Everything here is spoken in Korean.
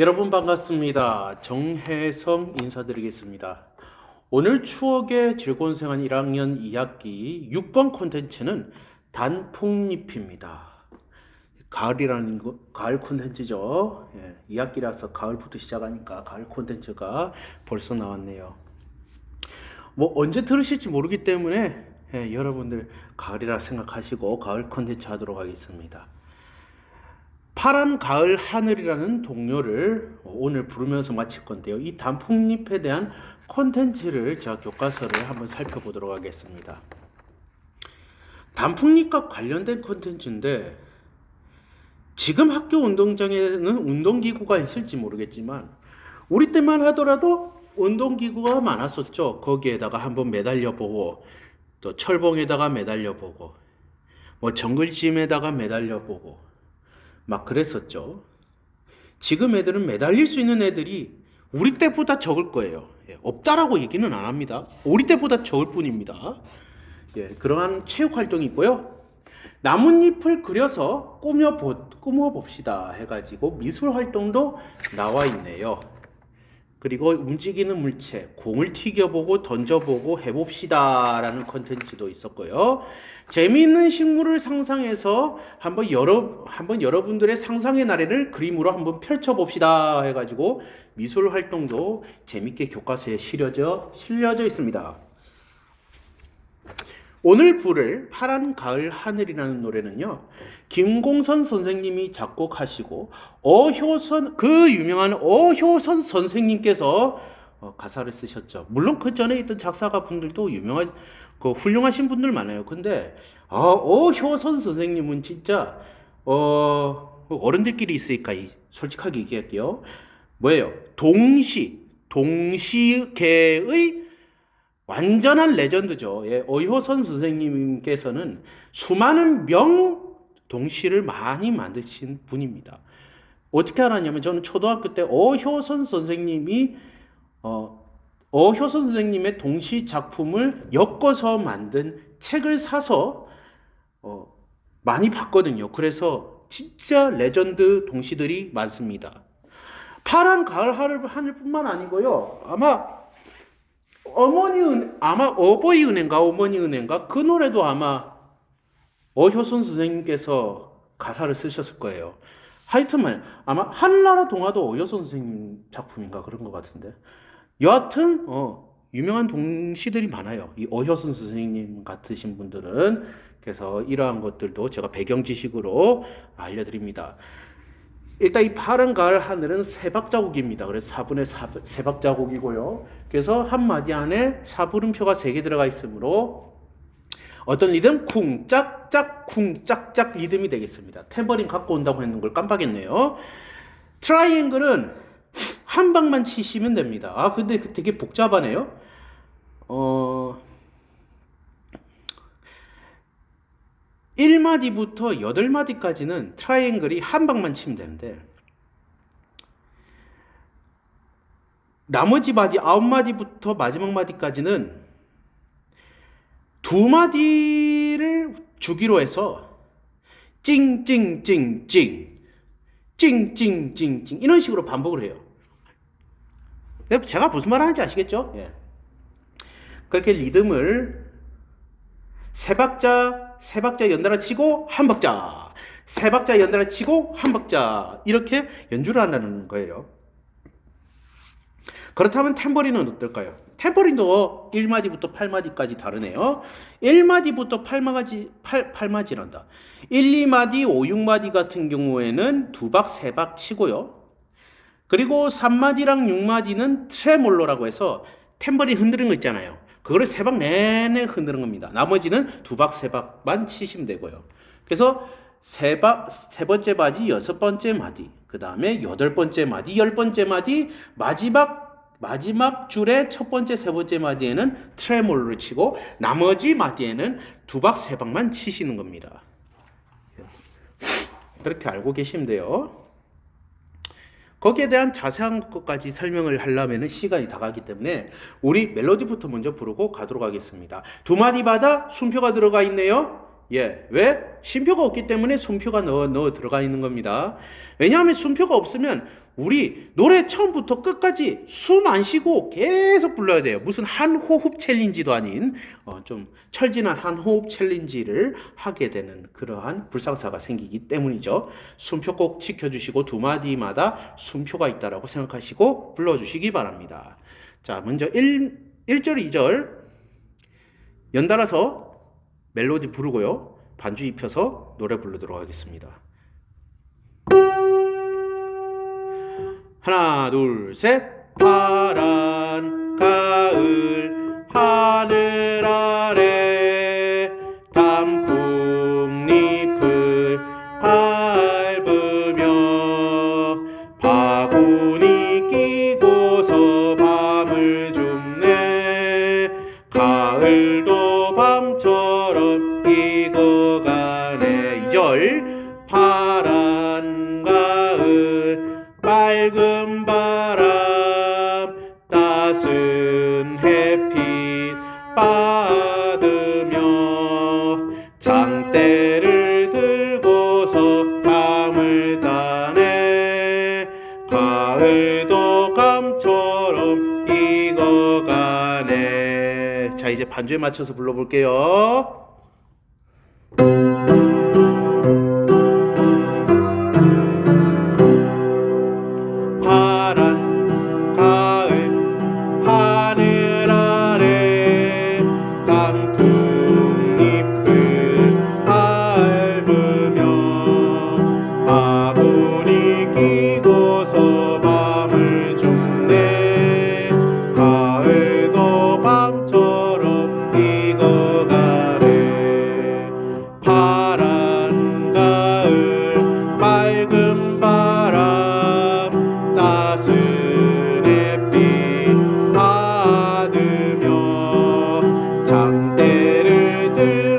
여러분 반갑습니다. 정혜성 인사드리겠습니다. 오늘 추억의 즐거운 생활 1학년 2학기 6번 콘텐츠는 단풍잎입니다. 가을이라는 거, 가을 콘텐츠죠. 예, 2학기라서 가을부터 시작하니까 가을 콘텐츠가 벌써 나왔네요. 뭐 언제 들으실지 모르기 때문에 예, 여러분들 가을이라 생각하시고 가을 콘텐츠 하도록 하겠습니다. 파란 가을 하늘이라는 동요를 오늘 부르면서 마칠 건데요. 이 단풍잎에 대한 콘텐츠를 제가 교과서를 한번 살펴보도록 하겠습니다. 단풍잎과 관련된 콘텐츠인데 지금 학교 운동장에는 운동기구가 있을지 모르겠지만 우리 때만 하더라도 운동기구가 많았었죠. 거기에다가 한번 매달려 보고 또 철봉에다가 매달려 보고 뭐 정글짐에다가 매달려 보고 막 그랬었죠. 지금 애들은 매달릴 수 있는 애들이 우리 때보다 적을 거예요. 예, 없다라고 얘기는 안 합니다. 우리 때보다 적을 뿐입니다. 예, 그러한 체육 활동이 있고요. 나뭇잎을 그려서 꾸며 봅시다 해가지고 미술 활동도 나와 있네요. 그리고 움직이는 물체, 공을 튀겨보고 던져보고 해봅시다라는 컨텐츠도 있었고요. 재미있는 식물을 상상해서 한번 여러 한번 여러분들의 상상의 나래를 그림으로 한번 펼쳐봅시다 해가지고 미술 활동도 재밌게 교과서에 실려져 실려져 있습니다. 오늘 부를 파란 가을 하늘이라는 노래는요. 김공선 선생님이 작곡하시고 어효선 그 유명한 어효선 선생님께서 어, 가사를 쓰셨죠. 물론 그 전에 있던 작사가 분들도 유명한 그 훌륭하신 분들 많아요. 근데 어, 어효선 선생님은 진짜 어 어른들끼리 있으니까 이- 솔직하게 얘기할게요. 뭐예요? 동시 동시계의 완전한 레전드죠. 예, 어효선 선생님께서는 수많은 명 동시를 많이 만드신 분입니다. 어떻게 알았냐면 저는 초등학교 때 어효선 선생님이 어, 어효선 선생님의 동시 작품을 엮어서 만든 책을 사서 어, 많이 봤거든요. 그래서 진짜 레전드 동시들이 많습니다. 파란 가을 하늘, 하늘뿐만 아니고요. 아마 어머니 은 아마 어버이 은행가 어머니 은행가 그 노래도 아마 어효선 선생님께서 가사를 쓰셨을 거예요. 하여튼만 아마 한나라 동화도 어효선 선생님 작품인가 그런 것 같은데 여하튼 어 유명한 동시들이 많아요. 이 어효선 선생님 같으신 분들은 그래서 이러한 것들도 제가 배경 지식으로 알려드립니다. 일단 이 파란 가을 하늘은 세박 자국입니다. 그래서 4분의 4, 세박 자국이고요. 그래서 한 마디 안에 사부름표가 세개 들어가 있으므로 어떤 리듬 쿵짝짝 쿵짝짝 리듬이 되겠습니다. 탬버린 갖고 온다고 했는 걸 깜빡했네요. 트라이앵글은 한 방만 치시면 됩니다. 아 근데 그 되게 복잡하네요. 어 1마디부터 8마디까지는 트라이앵글이 한 방만 치면 되는데 나머지 마디 9마디부터 마지막 마디까지는 두 마디를 주기로 해서 찡찡찡찡 찡찡찡찡 이런 식으로 반복을 해요. 제가 무슨 말 하는지 아시겠죠? 예. 그렇게 리듬을 세 박자 세 박자 연달아 치고 한 박자 세 박자 연달아 치고 한 박자 이렇게 연주를 한다는 거예요. 그렇다면 탬버린은 어떨까요? 탬버린도 1마디부터 8마디까지 다르네요. 1마디부터 8마디 8, 8마디란다. 1, 2마디, 5, 6마디 같은 경우에는 두 박, 세 박 치고요. 그리고 3마디랑 6마디는 트레몰로라고 해서 탬버린 흔드는 거 있잖아요. 그거를 세 박 내내 흔드는 겁니다. 나머지는 두 박, 세 박만 치시면 되고요. 그래서 세 박, 세 번째 마디, 여섯 번째 마디, 그 다음에 여덟 번째 마디, 열 번째 마디, 마지막 마지막 줄의 첫 번째, 세 번째 마디에는 트레몰로를 치고 나머지 마디에는 두 박, 세 박만 치시는 겁니다. 그렇게 알고 계시면 돼요. 거기에 대한 자세한 것까지 설명을 하려면 시간이 다 가기 때문에 우리 멜로디부터 먼저 부르고 가도록 하겠습니다. 두 마디마다 순표가 들어가 있네요. 예, 왜? 쉼표가 없기 때문에 숨표가 넣어, 넣어 들어가 있는 겁니다. 왜냐하면 숨표가 없으면 우리 노래 처음부터 끝까지 숨 안 쉬고 계속 불러야 돼요. 무슨 한 호흡 챌린지도 아닌 어, 좀 철진한 한 호흡 챌린지를 하게 되는 그러한 불상사가 생기기 때문이죠. 숨표 꼭 지켜주시고 두 마디마다 숨표가 있다라고 생각하시고 불러주시기 바랍니다. 자, 먼저 1, 1절, 2절 연달아서 멜로디 부르고요. 반주 입혀서 노래 부르도록 하겠습니다. 하나, 둘, 셋. 파란 가을 맑은 바람 따스한 햇빛 받으며 장대를 들고서 감을 따네. 가을도 감처럼 익어가네. 자 이제 반주에 맞춰서 불러볼게요 장